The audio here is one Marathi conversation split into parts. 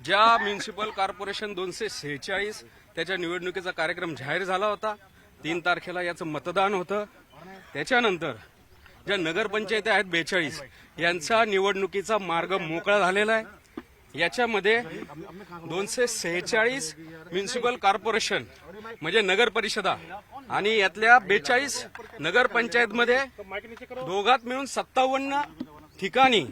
ज्या म्युन्सिपल कॉर्पोरेशन दोनशे सेहेचाळीस त्याच्या निवडणुकीचा कार्यक्रम जाहीर झाला होता तीन तारखेला याचं मतदान होतं. त्याच्यानंतर ज्या नगरपंचायती आहेत बेचाळीस यांचा निवडणुकीचा मार्ग मोकळा झालेला आहे. याच्यामध्ये दोनशे सेहेचाळीस म्युन्सिपल कॉर्पोरेशन म्हणजे नगर परिषदा आणि यातल्या बेचाळीस नगरपंचायतमध्ये दोघात मिळून सत्तावन्न ठिकाणी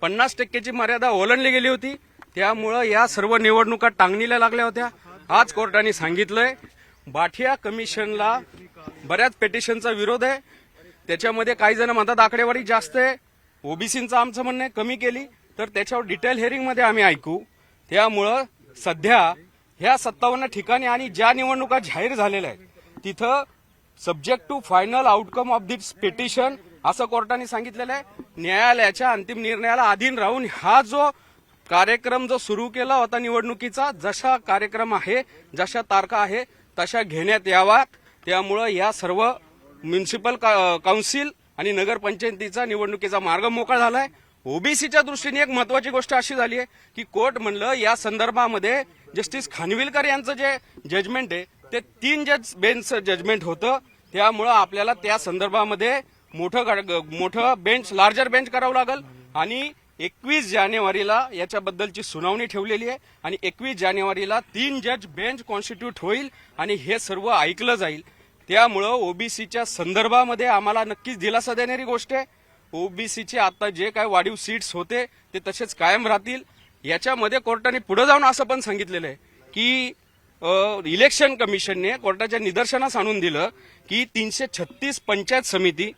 पन्नास टक्केची मर्यादा ओलांडली गेली होती. त्यामुळं या सर्व निवडणुका टांगणीला लागल्या होत्या. आज कोर्टाने सांगितलंय बाठिया कमिशनला बऱ्याच पेटिशनचा विरोध आहे. त्याच्यामध्ये काही जण म्हणतात आकडेवारी जास्त आहे. ओबीसीचं आमचं म्हणणं आहे कमी केली. तर त्याच्यावर डिटेल हेअरिंगमध्ये आम्ही ऐकू. त्यामुळं सध्या ह्या सत्तावन्न ठिकाणी आणि ज्या निवडणुका जाहीर झालेल्या आहेत तिथं subject to final outcome of this petition असं कोर्टाने सांगितलेलं आहे. न्यायालयाच्या अंतिम निर्णयाला अधीन राहून हा जो कार्यक्रम जो सुरू केला होता निवडणुकीचा जशा कार्यक्रम आहे जशा तारखा आहे तशा घेण्यात याव्यात. त्यामुळं या सर्व म्युन्सिपल का- काउन्सिल आणि नगरपंचायतीचा निवडणुकीचा मार्ग मोकळा झालाय. ओबीसीच्या दृष्टीने एक महत्वाची गोष्ट अशी झाली आहे की कोर्ट म्हणलं या संदर्भामध्ये जस्टिस खानविलकर यांचं जे जजमेंट आहे ते तीन जज बेंच जजमेंट होतं. त्यामुळं आपल्याला त्या संदर्भामध्ये मोठं गा- मोठं बेंच लार्जर बेंच करावं लागेल. आणि एकवीस जानेवारीला याच्याबद्दलची सुनावणी ठेवलेली आहे आणि एकवीस जानेवारीला तीन जज बेंच कॉन्स्टिट्यूट होईल आणि हे सर्व ऐकलं जाईल. त्यामुळं ओबीसीच्या संदर्भामध्ये आम्हाला नक्कीच दिलासा देणारी गोष्ट आहे. ओबीसीचे आता जे काय वाढीव सीट्स होते ते तसेच कायम राहतील. याच्यामध्ये कोर्टाने पुढे जाऊन असं पण सांगितलेलं आहे की इलेक्शन कमिशनने कोर्टाच्या निदर्शनास आणून दिलं की तीनशे छत्तीस पंचायत समिती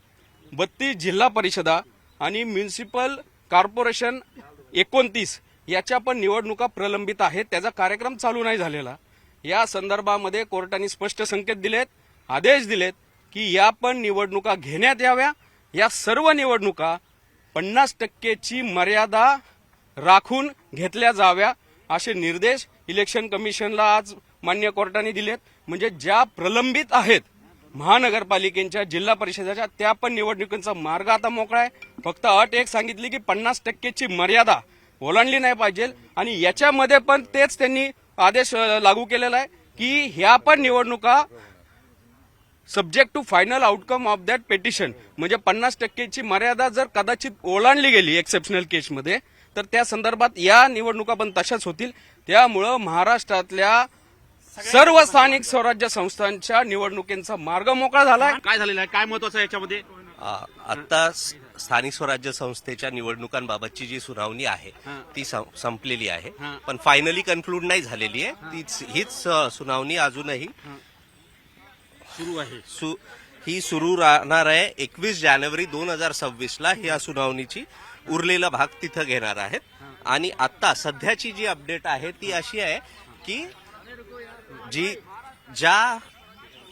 बत्तीस जिल्हा परिषदा आणि म्युन्सिपल कॉर्पोरेशन एकोणतीस याच्या पण निवडणुका प्रलंबित आहेत. त्याचा कार्यक्रम चालू नाही झालेला. या संदर्भामध्ये कोर्टाने स्पष्ट संकेत दिलेत आदेश दिलेत की या पण निवडणुका घेण्यात याव्या. या सर्व निवडणुका पन्नास टक्केची मर्यादा राखून घेतल्या जाव्या असे निर्देश इलेक्शन कमिशनला आज मान्य कोर्टाने दिलेत. म्हणजे ज्या प्रलंबित आहेत महानगरपालिकेच्या जिल्हा परिषदेच्या त्या पण निवडणुकींचा मार्ग आता मोकळा आहे. फक्त अट एक सांगितली की पन्नास टक्केची मर्यादा ओलांडली नाही पाहिजे आणि याच्यामध्ये पण तेच त्यांनी आदेश लागू केलेला आहे की ह्या पण निवडणुका subject to final outcome of that petition म्हणजे पन्नास टक्केची मर्यादा जर कदाचित ओलांडली गेली एक्सेप्शनल केसमध्ये तर त्या संदर्भात या निवडणुका पण तशाच होतील. त्यामुळं महाराष्ट्रातल्या सर्व स्थानिक स्वराज्य संस्थांच्या निवडणुकींचा मार्ग मोकळा झालाय काय झालेलं आहे? काय महत्वाचं आहे याच्यामध्ये? आता स्थानिक स्वराज्य संस्थेच्या निवडणुकांबाबतची जी सुनावणी आहे ती संपलेली आहे. हां. पण फायनली कन्क्लूड नाही झालेली आहे. तीच हीच सुनावणी अजूनही सुरू आहे. सु ही सुरू राहणार आहे. एकवीस जानेवारी दोन हजार सव्वीस ला या सुनावणीची उरलेला भाग तिथं घेणार आहेत. आणि आता सध्याची जी अपडेट आहे ती अशी आहे की जी ज्या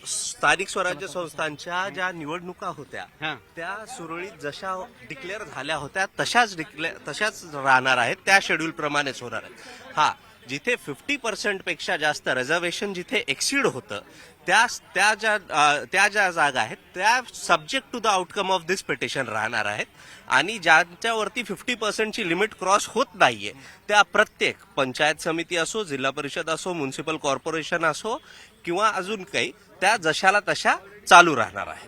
स्थानिक स्वराज्य संस्थांच्या ज्या निवडणुका होत्या हां. त्या सुरळीत जशा डिक्लेअर झाल्या होत्या तशाच डिक्लेअर तशाच राहणार आहेत त्या शेड्यूल प्रमाणेच होणार आहेत हा जिथे फिफ्टी पर्सेंटपेक्षा जास्त रिझर्वेशन जिथे एक्सीड होतं त्या त्या ज्या त्या ज्या जागा आहेत त्या subject to the outcome of this petition राहणार आहेत. आणि ज्यांच्यावरती फिफ्टी पर्सेंटची लिमिट क्रॉस होत नाहीये त्या प्रत्येक पंचायत समिती असो जिल्हा परिषद असो म्युन्सिपल कॉर्पोरेशन असो किंवा अजून काही त्या जशाला तशा चालू राहणार आहेत.